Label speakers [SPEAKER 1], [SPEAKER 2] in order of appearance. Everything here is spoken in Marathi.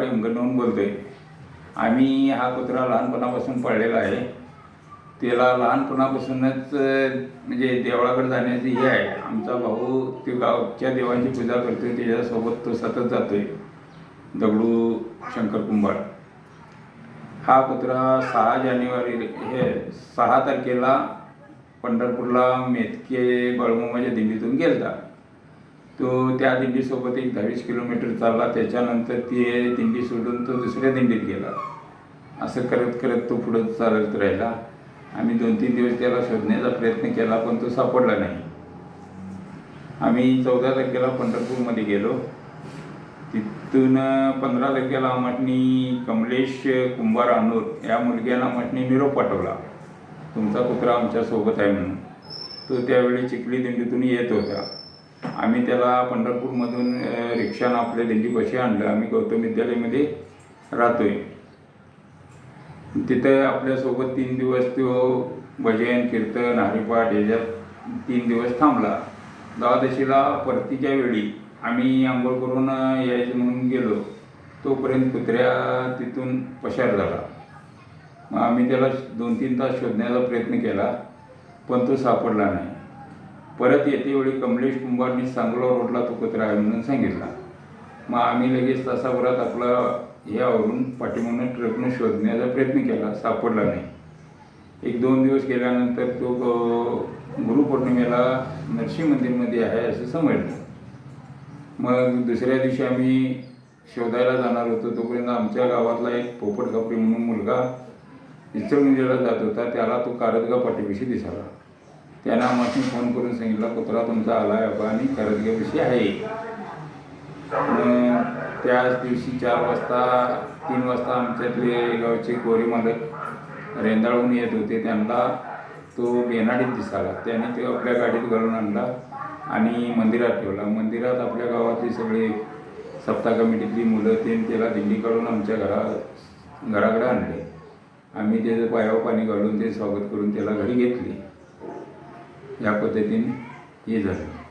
[SPEAKER 1] कुंभार बोलतो बोलतोय. आम्ही हा कुत्रा लहानपणापासून पाळलेला आहे. त्याला लहानपणापासूनच म्हणजे देवळाकडे जाण्याची हे आहे. आमचा भाऊ ते गावच्या देवांची पूजा करतो त्याच्यासोबत तो सतत जातोय. दगडू शंकर कुंभार. हा कुत्रा सहा जानेवारी हे सहा तारखेला पंढरपूरला मेतके बाळूमामाच्या दिंडीतून गेला तो त्या दिंडीसोबत एक दहावीस किलोमीटर चालला त्याच्यानंतर ते दिंडी सोडून तो दुसऱ्या दिंडीत गेला. असं करत करत तो पुढं चालत राहिला. आम्ही दोन तीन दिवस त्याला शोधण्याचा प्रयत्न केला पण तो सापडला नाही. आम्ही चौदा तारखेला पंढरपूरमध्ये गेलो. तिथून पंधरा तारखेला आम्हाटनी कमलेश कुंभार अनूर या मुलग्याला आम्हाटनी निरोप पाठवला. तुमचा कुत्रा आमच्यासोबत आहे म्हणून. तो त्यावेळी चिखली दिंडीतून येत होता. आम्ही त्याला पंढरपूरमधून रिक्षानं आपल्या दिल्लीपाशी आणलं. आम्ही गौतम विद्यालयामध्ये आहे तिथं आपल्यासोबत तीन दिवस तो भजन कीर्तन हरिपाठ याच्यात तीन दिवस थांबला. द्वादशीला परतीच्या वेळी आम्ही आंघोळ करून यायचं म्हणून गेलो. तोपर्यंत कुत्र्या तिथून पशार झाला. मग आम्ही त्याला दोन तीन तास शोधण्याचा प्रयत्न केला पण तो सापडला नाही. परत येते वेळी कमलेश कुंभारनी सांगोला रोडला तो कुत्रा आहे म्हणून सांगितला. मग आम्ही लगेच तासाभरात आपला ह्यावरून पाठीमागून ट्रकनं शोधण्याचा प्रयत्न केला सापडला नाही. एक दोन दिवस गेल्यानंतर तो गुरुपौर्णिमेला नरसिंह मंदिरमध्ये आहे असं समजलं. मग दुसऱ्या दिवशी आम्ही शोधायला जाणार होतो तोपर्यंत आमच्या गावातला एक पोपट खापरी म्हणून मुलगा इचलगंजीला जात होता त्याला तो कारदगा पाठीविषयी दिसाला त्यांना मग मी फोन करून सांगितला कुत्रा तुमचा आला आहे बाबा आणि कारदगाविषयी आहे? मग त्याच दिवशी चार वाजता तीन वाजता आमच्यातले गावचे गोरी मालक रेंदाळून येत होते. त्यांना तो बेनाडीत दिसाला त्याने तो आपल्या गाडीत घालून आणला आणि मंदिरात ठेवला. मंदिरात आपल्या गावातली सगळे सप्ताह कमिटीतली मुलं ते त्याला दिंडी काढून आमच्या घरा घराकडे आणले. आम्ही त्याचं पायावर पाणी घालून ते स्वागत करून त्याला घरी घेतले. या पद्धतीने हे झालं.